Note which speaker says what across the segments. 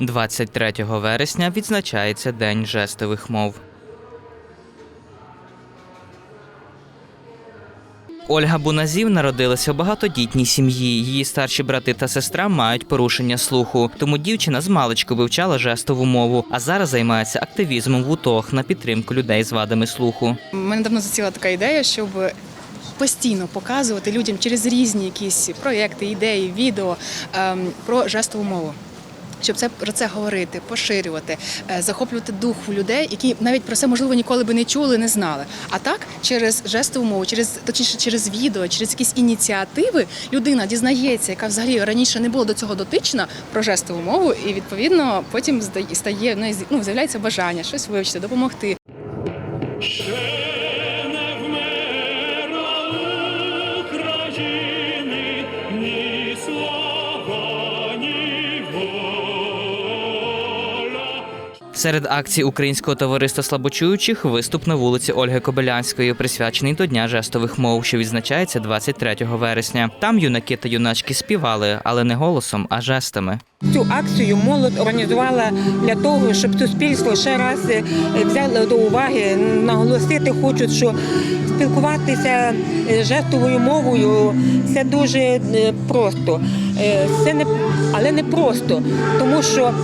Speaker 1: 23 вересня відзначається День жестових мов. Ольга Буназів народилася у багатодітній сім'ї. Її старші брати та сестра мають порушення слуху. Тому дівчина з маличку вивчала жестову мову, а зараз займається активізмом в УТОГ на підтримку людей з вадами слуху.
Speaker 2: У мене давно заціла така ідея, щоб постійно показувати людям через різні якісь проекти, ідеї, відео ем, про жестову мову. Щоб це про це говорити, поширювати, е, захоплювати дух у людей, які навіть про це можливо ніколи би не чули, не знали. А так, через жестову мову, через точніше через відео, через якісь ініціативи людина дізнається, яка взагалі раніше не була до цього дотична про жестову мову, і відповідно потім стає неї ну, з'являється бажання щось вивчити, допомогти.
Speaker 1: Серед акцій Українського товариства слабочуючих виступ на вулиці Ольги Кобилянської, присвячений до Дня жестових мов, що відзначається 23 вересня. Там юнаки та юначки співали, але не голосом, а жестами.
Speaker 3: Цю акцію молодь організувала для того, щоб суспільство ще раз е, взяло до уваги, наголосити хочуть, що спілкуватися е, жестовою мовою це дуже е, просто. Це не але не просто, тому що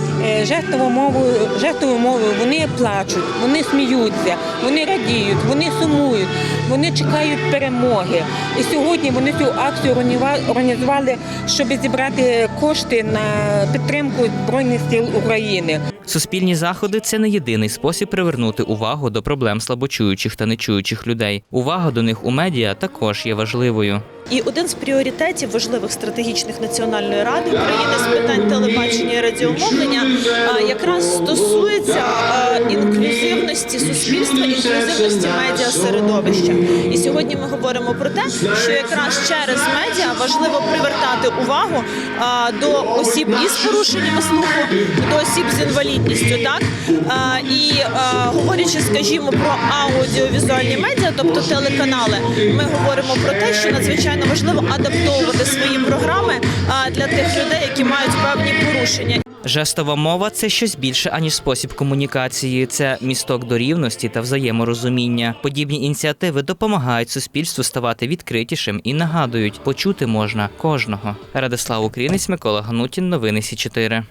Speaker 3: жестову мову, жестовою мовою вони плачуть, вони сміються, вони радіють, вони сумують, вони чекають перемоги. І сьогодні вони цю акцію організували, щоб зібрати кошти на підтримку Збройних сил України.
Speaker 1: Суспільні заходи це не єдиний спосіб привернути увагу до проблем слабочуючих та нечуючих людей. Увага до них у медіа також є важливою.
Speaker 4: І один з пріоритетів важливих стратегічних Національної ради України з питань телебачення і радіомовлення якраз стосується а, інклюзивності суспільства, інклюзивності медіасередовища. І сьогодні ми говоримо про те, що якраз через медіа важливо привертати увагу а, до осіб із порушеннями слуху, до осіб з інвалідністю. Так А, і а, говорячи, скажімо, про аудіовізуальні медіа, тобто телеканали, ми говоримо про те, що надзвичайно важливо адаптовувати свої програми а, для тих людей, які мають певні порушення.
Speaker 1: Жестова мова це щось більше аніж спосіб комунікації. Це місток до рівності та взаєморозуміння. Подібні ініціативи допомагають суспільству ставати відкритішим і нагадують, почути можна кожного. Радислав Українець, Микола Ганутін, новини Сі 4